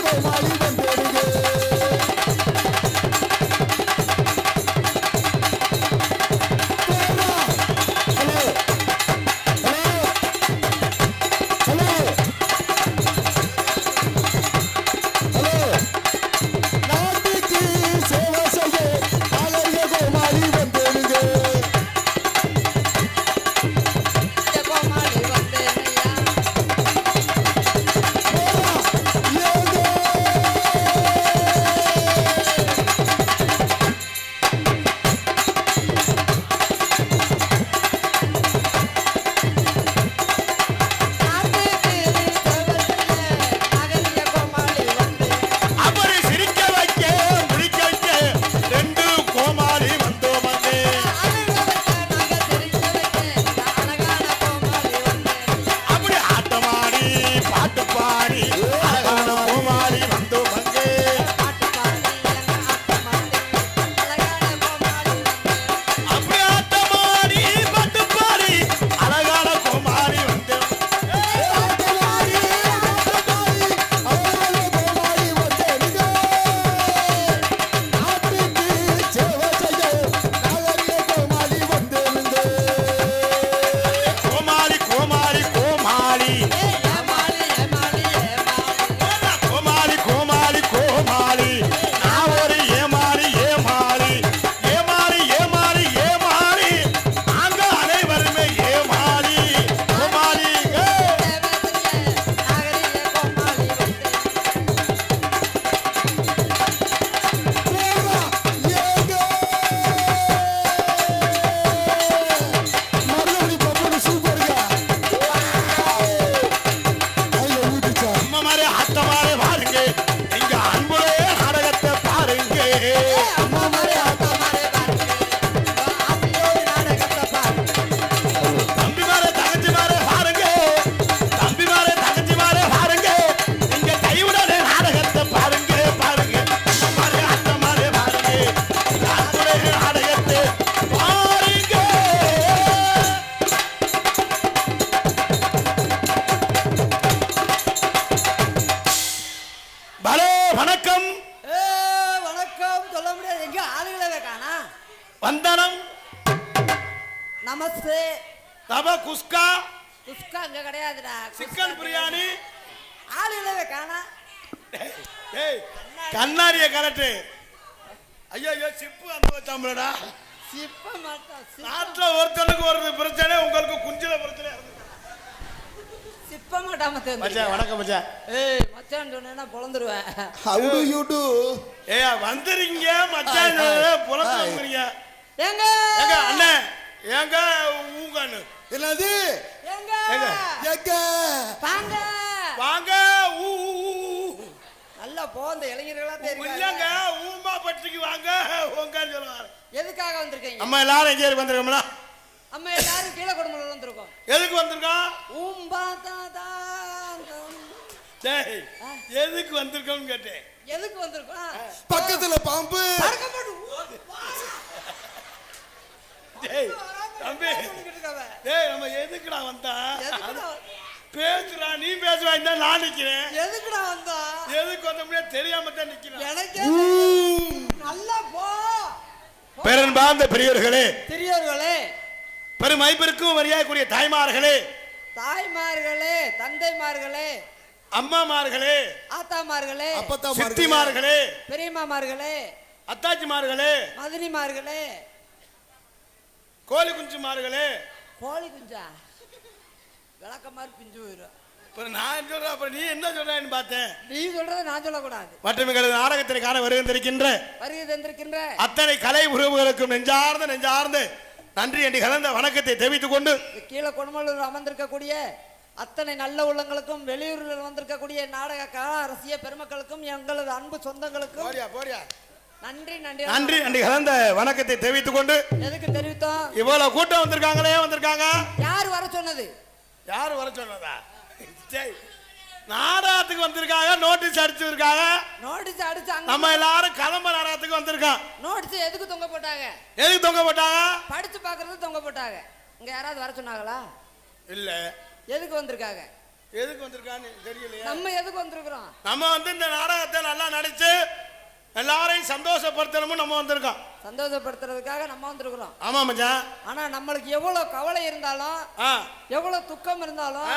Oh my chicken biryani. ஆளுகளவே காணா. ஏய் கண்ணாடிய கலட்டு. ஐயோ ஐயோ சிப்பு அந்த வச்சாம்பலடா சிப்ப சிப்ப- நாட்டுல ஒருத்தனுக்கு ஒரு பிரச்சனை உங்களுக்கு குஞ்சில பிரச்சனை. சிப்ப மாட்டாம மச்சான் தெரிஞ்சு வணக்கம் மச்சான். ஏய் மச்சான் சொன்னா பொழந்துருவேன் How do you do? ஏய் வந்துறீங்க மச்சான். எங்க ஏங்க! அண்ணே ஏங்க ஊங்கன்னு என்னது? வாங்க. வாங்க ஊ. நல்லா போ இந்த இளைஞர்களா இல்லங்க தெரியும் ஊம்பா பட்டிக்கு வாங்க உங்கன்னு சொல்லுவாங்க. எதுக்காக வந்திருக்கீங்க? நம்ம எல்லாரும் எங்கே வந்திருக்கோம்ல? நம்ம எல்லாரும் கீழே குடும்பம் வந்திருக்கோம் எதுக்கு வந்திருக்கோம் ஊம்பா தாதா டேய் எதுக்கு வந்திருக்கோம்னு கேட்டேன். எதுக்கு வந்திருக்கோம்? பக்கத்துல பாம்பு. பறக்க மாட்டு டேய் தம்பி. டேய் நம்ம எதுக்குடா வந்தா? பேசுறா நீ பேசுவா இந்த நான் நிக்கிறேன். எதுக்குடா வந்தா? எதுக்கு வந்த முடியாது தெரியாம தான் நிக்கிறேன். எனக்கே நல்லா போ. பெரும்பார்ந்த பெரியவர்களே பெரியவர்களே பெரும் ஐப்பருக்கும் மரியாதைக்குரிய தாய்மார்களே. தாய்மார்களே தந்தைமார்களே. அம்மாமார்களே. ஆத்தாமார்களே. அப்பத்தா சித்திமார்களே. பெரியம்மாமார்களே. அத்தாச்சிமார்களே. மதினிமார்களே. கோழி குஞ்சுமார்களே கோழி குஞ்சா? விளக்க மாதிரி பிஞ்சு போயிடும் அப்புறம் நான் சொல்றேன்? அப்புறம் நீ என்ன சொல்றேன்னு பார்த்தேன். நீ சொல்றதை நான் சொல்லக்கூடாது. மற்றும் எங்களது நாடகத்தினை காண வருகின்றிருக்கின்ற வருகை தந்திருக்கின்ற அத்தனை கலை உறவுகளுக்கும் நெஞ்சார்ந்த நெஞ்சார்ந்த நன்றி என்று கலந்த வணக்கத்தை தெரிவித்துக் கொண்டு கீழே கொடுமலூர் அமர்ந்திருக்கக்கூடிய அத்தனை நல்ல உள்ளங்களுக்கும் வெளியூரில் வந்திருக்கக்கூடிய நாடக கலா அரசிய பெருமக்களுக்கும் எங்களது அன்பு சொந்தங்களுக்கும் போறியா போறியா? நன்றி நன்றி. நன்றி நன்றி. கலந்த வணக்கத்தை தெரிவித்துக் கொண்டு எதுக்கு தெரிவித்தோம்? இவ்வளவு கூட்டம் வந்திருக்காங்களே வந்திருக்காங்க? யார் வர சொன்னது? யாரு வர சொன்னதா? சரி நாடகத்துக்கு வந்திருக்காங்க நோட்டீஸ் அடிச்சிருக்காங்க நோட்டீஸ் அடிச்சு அங்க நம்ம எல்லாரும் கதம்ப நாடகத்துக்கு வந்திருக்கோம். நோட்டீஸ் எதுக்கு தொங்க போட்டாங்க? எதுக்கு தொங்க போட்டாங்க? படிச்சு பார்க்கறது தொங்க போட்டாங்க. இங்க யாராவது வர சொன்னாங்களா? இல்ல. எதுக்கு வந்திருக்காங்க? எதுக்கு வந்திருக்கான்னு தெரியலையா. நம்ம எதுக்கு வந்திருக்கிறோம்? நம்ம வந்து இந்த நாடகத்தை நல்லா நடிச்சு எல்லாரையும் சந்தோஷப்படுத்தணும்னு நம்ம வந்திருக்கோம். சந்தோஷப்படுத்துறதுக்காக நம்ம வந்திருக்கிறோம். ஆமா மச்சான். ஆனா நம்மளுக்கு எவ்வளவு கவலை இருந்தாலும் எவ்வளவு துக்கம் இருந்தாலும்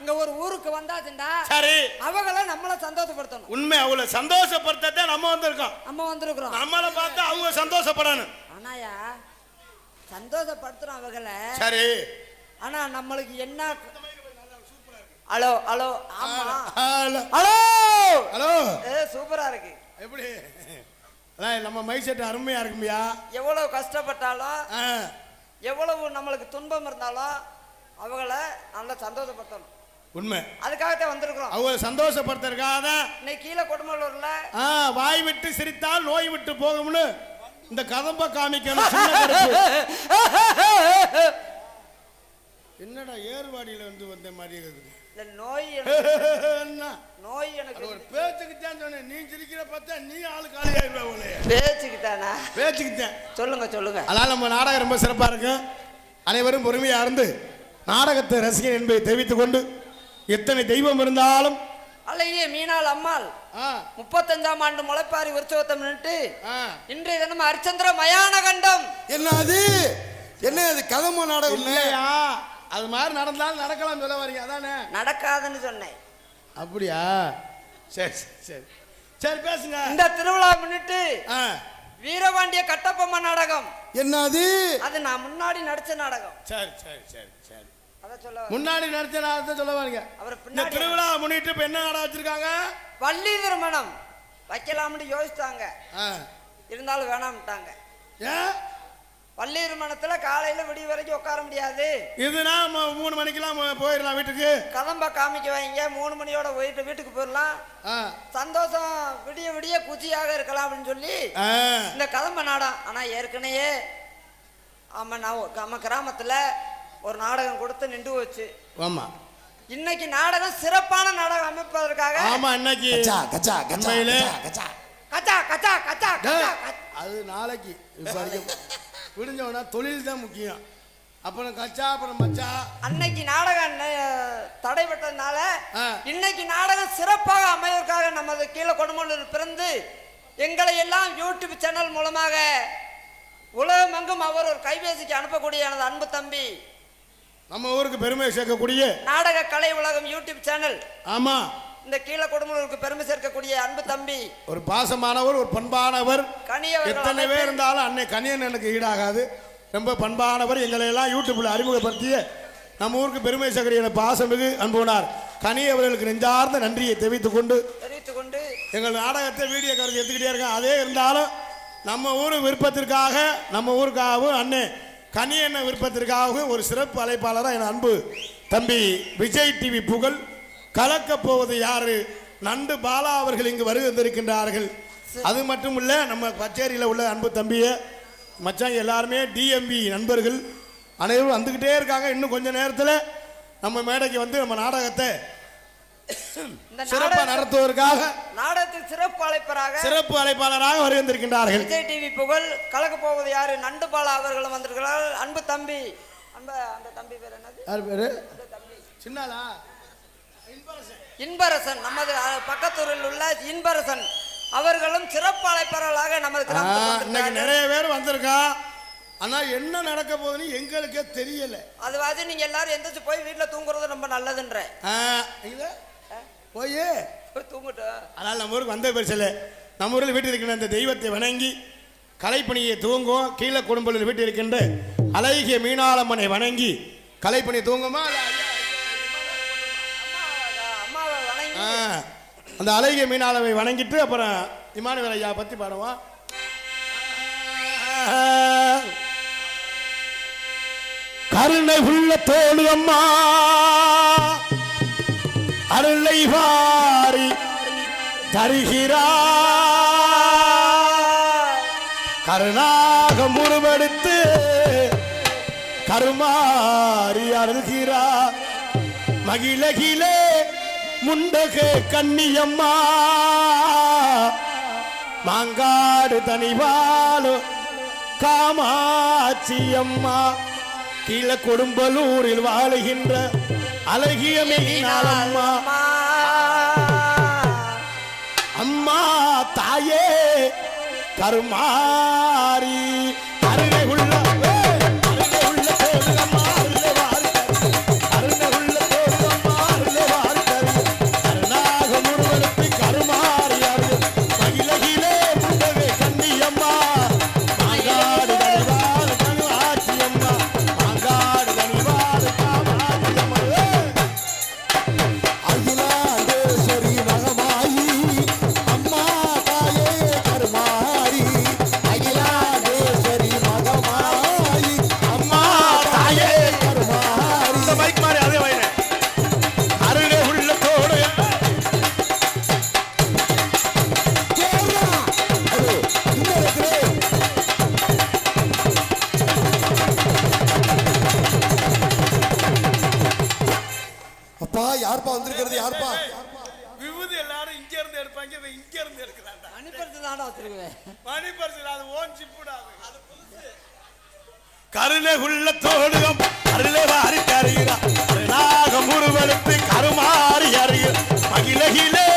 இங்க ஒரு ஊருக்கு வந்தாச்சுண்டா சரி. அவங்கள நம்மள சந்தோஷப்படுத்தணும். உண்மை அவளை சந்தோஷப்படுத்தத்தை நம்ம வந்திருக்கோம். நம்ம வந்திருக்கிறோம். நம்மளை பார்த்து அவங்க சந்தோஷப்படணும். ஆனாயா சந்தோஷப்படுத்துறோம் அவங்கள. சரி. ஆனா நம்மளுக்கு என்ன ஹலோ ஹலோ ஆமா. ஹலோ. ஹலோ! ஹலோ. ஏ சூப்பரா இருக்கு. எப்படி? நம்ம மைக் செட் அருமையா இருக்கும்பியா எவ்வளவு கஷ்டப்பட்டாலும் எவ்வளவு நம்மளுக்கு துன்பம் இருந்தாலும் அவங்கள நல்லா சந்தோஷப்படுத்தணும். உண்மை. அதுக்காகத்தான் வந்திருக்கிறோம். அவங்க சந்தோஷப்படுத்துறதுக்காக தான் இன்னைக்கு கீழே கொடுமலூர்ல வாய் விட்டு சிரித்தால் நோய் விட்டு போகும்னு இந்த கதம்ப காமிக்கணும். என்னடா ஏர்வாடியில வந்து வந்த மாதிரி இருக்குது. இந்த நோய்? நோய் எனக்கு ஒரு பேச்சுக்கு தான் சொன்னேன். நீ சிரிக்கிற பார்த்தா நீ ஆளு காலியாயிருவ பேச்சுக்கிட்டானா பேச்சுக்கு தான் சொல்லுங்க சொல்லுங்க. அதனால நம்ம நாடகம் ரொம்ப சிறப்பா இருக்கு. அனைவரும் பொறுமையா இருந்து நாடகத்தை ரசிகன் என்பதை தெரிவித்துக் கொண்டு எத்தனை தெய்வம் இருந்தாலும் அழகிய மீனாள் அம்மாள் முப்பத்தஞ்சாம் ஆண்டு முளைப்பாரி உற்சவத்தை முன்னிட்டு ஆ, இன்றைய தினம் ஹரிச்சந்திர மயான கண்டம் என்ன அது என்ன அது கதம்ப நாடகம் இல்லையா? அது மாதிரி நடந்தாலும் நடக்கலாம் சொல்ல வரீங்க. அதானே? நடக்காதுன்னு சொன்னேன். அப்படியா? சரி சரி சரி. சரி பேசுங்க. இந்த திருவிழா முன்னிட்டு வீரபாண்டிய கட்டபொம்மன் நாடகம். என்ன அது நான் முன்னாடி நடிச்ச நாடகம். சரி சரி சரி சரி. முன்னாடி நடிச்ச நாடகத்தை சொல்ல வரீங்க. இந்த திருவிழா முன்னிட்டு இப்ப என்ன நாடகம் வச்சிருக்காங்க? வள்ளி திருமணம். வைக்கலாம்னு யோசித்தாங்க ஆ, இருந்தாலும் வேணாம்ட்டாங்க. ஏன்? வள்ளி திருமணத்துல காலையில விடிய வரைக்கும் உட்கார முடியாது. இதுனா ம- மூணு மணிக்கெல்லாம் போயிடலாம் வீட்டுக்கு. கதம்ப காமிக்க வைங்க. மூணு மணியோட போயிட்டு வீட்டுக்கு போயிடலாம். சந்தோஷம். விடிய விடிய குச்சியாக இருக்கலாம் அப்படின்னு சொல்லி இந்த கதம்ப நாடம் ஆனா ஏற்கனவே ஆமா நான் நம்ம கிராமத்துல ஒரு நாடகம் கொடுத்து நின்று வச்சு ஆமா. இன்னைக்கு நாடகம் சிறப்பான நாடகம் அமைப்பதற்காக ஆமா இன்னைக்கு. கச்சா கச்சா கச்சா? கச்சா, கச்சா கச்சா கச்சா. அது நாளைக்கு விடிஞ்சவனா தொழில் தான் முக்கியம். அப்புறம் கச்சா அப்புறம் மச்சா. அன்னைக்கு நாடகம் தடைபட்டதுனால. இன்னைக்கு நாடகம் சிறப்பாக அமைவதற்காக நமது கீழே கொடுமலூர் பிறந்து எங்களை எல்லாம் யூடியூப் சேனல் மூலமாக உலகமெங்கும் அவர் ஒரு கைபேசிக்கு அனுப்பக்கூடிய எனது அன்பு தம்பி. நம்ம ஊருக்கு பெருமை சேர்க்கக்கூடிய நாடக கலை உலகம் யூடியூப் சேனல் ஆமா. இந்த கீழே கொடுமலூருக்கு பெருமை சேர்க்கக்கூடிய அன்பு தம்பி. ஒரு பாசமானவர் ஒரு பண்பானவர். கனி அவர்கள் எத்தனை பேர் இருந்தாலும் அன்னை கனியன் எனக்கு ஈடாகாது. ரொம்ப பண்பானவர் எங்களை எல்லாம் யூடியூப்ல அறிமுகப்படுத்திய நம்ம ஊருக்கு பெருமை சேர்க்கிற பாசமிகு அன்புனார் கனி அவர்களுக்கு நெஞ்சார்ந்த நன்றியை தெரிவித்துக் கொண்டு தெரிவித்துக் கொண்டு எங்கள் நாடகத்தை வீடியோ கருத்து எடுத்துக்கிட்டே இருக்கேன் அதே இருந்தாலும் நம்ம ஊர் விருப்பத்திற்காக நம்ம ஊருக்காகவும் அண்ணே கனி என்ன விருப்பத்திற்காகவும் ஒரு சிறப்பு அழைப்பாளராக என் அன்பு தம்பி விஜய் டிவி புகழ் கலக்கப் போவது யாரு? நண்டு பாலா அவர்கள் இங்கு வருகை வந்திருக்கின்றார்கள் அது மட்டும் இல்ல நம்ம கச்சேரியில் உள்ள அன்பு தம்பியை மச்சாங்க எல்லாருமே டிஎம்பி நண்பர்கள் அனைவரும் வந்துக்கிட்டே இருக்காங்க. இன்னும் கொஞ்ச நேரத்தில் நம்ம மேடைக்கு வந்து நம்ம நாடகத்தை நாடக நடத்துவதற்காக நாடகத்தில் சிறப்பு அழைப்பராக சிறப்பு அழைப்பாளராக வருகின்றிருக்கின்றார்கள் விஜய் டிவி புகழ் கலக்க போவது யாரு? நண்டுபாலா அவர்களும் வந்திருக்கிறார் அன்பு தம்பி அன்பு அந்த தம்பி பேர் என்னது? யார் பேரு? சின்னாலா இன்பரசன். நமது பக்கத்தூரில் உள்ள இன்பரசன். அவர்களும் சிறப்பு அழைப்பாளர்களாக நமது. நிறைய பேர் வந்திருக்கா? ஆனா என்ன நடக்க போகுதுன்னு எங்களுக்கே தெரியல. அதுவாது நீங்க எல்லாரும் எந்திரிச்சு போய் வீட்டுல தூங்குறது ரொம்ப நல்லதுன்ற? போய். தூங்கட்டும் அதனால் நம்ம ஊருக்கு வந்த பெருசில் நம்ம ஊரில் வீட்டில் இருக்கின்ற அந்த தெய்வத்தை வணங்கி கலைப்பணியை துவங்கும் கீழே குடும்பத்தில் வீட்டில் இருக்கின்ற அழகிய மீனாளம்மனை வணங்கி கலைப்பணி தூங்குமா அந்த அழகிய மீனாளவை வணங்கிட்டு அப்புறம் இமானுவேல் ஐயா பத்தி பாடுவோம். கருணை உள்ள தோடு அம்மா அருளை வாரி தருகிறா. கருணாக முருவெடுத்து கருமாறி அருள்கிறா. மகிழகிலே முண்டக கன்னியம்மா. மாங்காடு தனிவாலு காமாச்சியம்மா கீழ கொடும்பலூரில் வாழுகின்ற அழகிய மீனாளம்மா அம்மா தாயே கருமாரி. யார்ப்பா வந்திருக்கிறது? யார்ப்பா? விபூதி எல்லாரும் இங்க இருந்து எடுப்பாங்க இதை இங்க இருந்து எடுக்கிறாங்க மணிப்பரிசு தானா வச்சிருக்கேன் மணிப்பரிசு அது ஓன் சிப்புடா அது. கருணை உள்ளத்தோடு அருளை வாரி தருகிறார் நாகம் உருவெடுத்து கருமாறி அறிகிறார் மகிழகிலே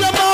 your body.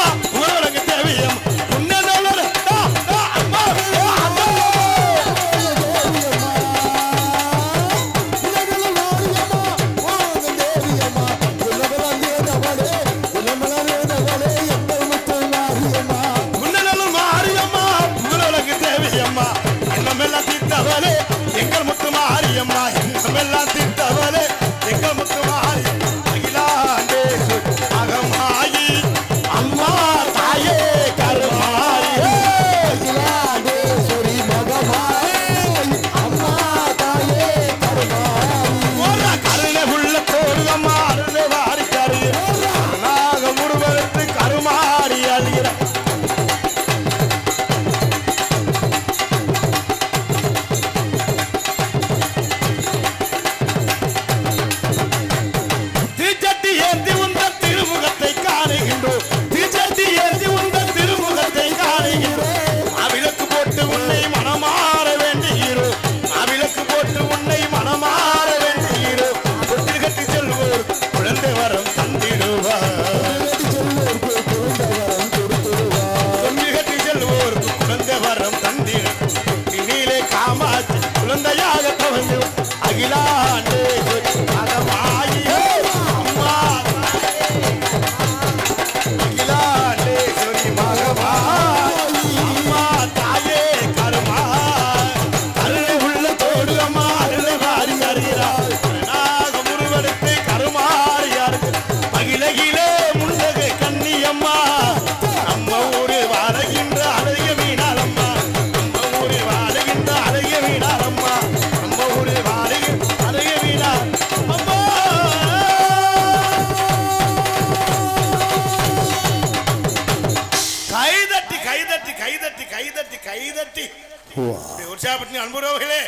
விசாகப்பட்டினம் அன்புறவுகளே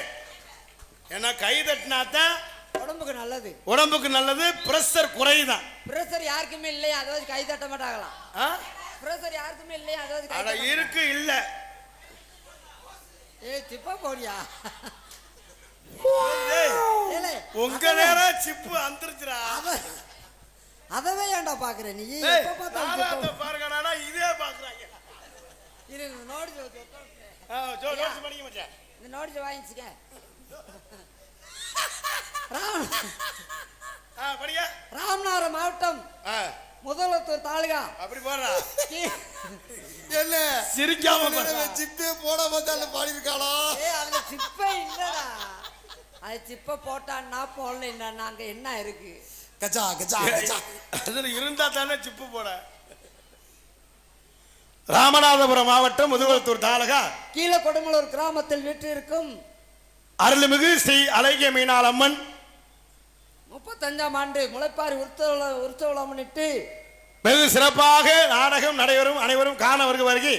ஏன்னா கை தட்டினா தான் உடம்புக்கு நல்லது. உடம்புக்கு நல்லது பிரஷர் குறைதான் பிரஷர் யாருக்குமே இல்லையா? அதாவது கை தட்ட மாட்டாங்களாம் பிரஷர் யாருக்குமே இல்லையா? அதாவது அட இருக்கு இல்ல. ஏய் திப்பா போறியா உங்க நேரம் சிப்பு அந்திருச்சுடா. அதவே ஏன்டா பாக்குற நீ? பாருங்க இதே பாக்குறாங்க. இரு நோடி ஜோ ஜோ ஜோ பண்ணிக்க மாட்டேன் இந்த நோட்டீஸ் வாங்கிச்சுக்க. ராமநாதபுரம் மாவட்டம் முதலத்தூர் தாலுகா. அப்படி போடுறா. என்ன? சிரிக்காம சிப்பே போட தானே பாடி இருக்காளா அவங்க சிப்பே இல்லடா. அது சிப்ப போட்டான்னா போடல நாங்க என்ன இருக்கு? கச்சா கச்சா கச்சா இருந்தா தானே சிப்பு போட. ராமநாதபுரம் மாவட்டம் முதுகுளத்தூர் தாலுகா. கீழே கொடுமலூர் கிராமத்தில் வீற்றிருக்கும் அருள்மிகு ஸ்ரீ அழகிய மீனாள் அம்மன் முப்பத்தஞ்சாம் ஆண்டு முளைப்பாரி உற்சவ உற்சவம் முன்னிட்டு வெகு சிறப்பாக நாடகம் நடைபெறும் அனைவரும் காண வருகை.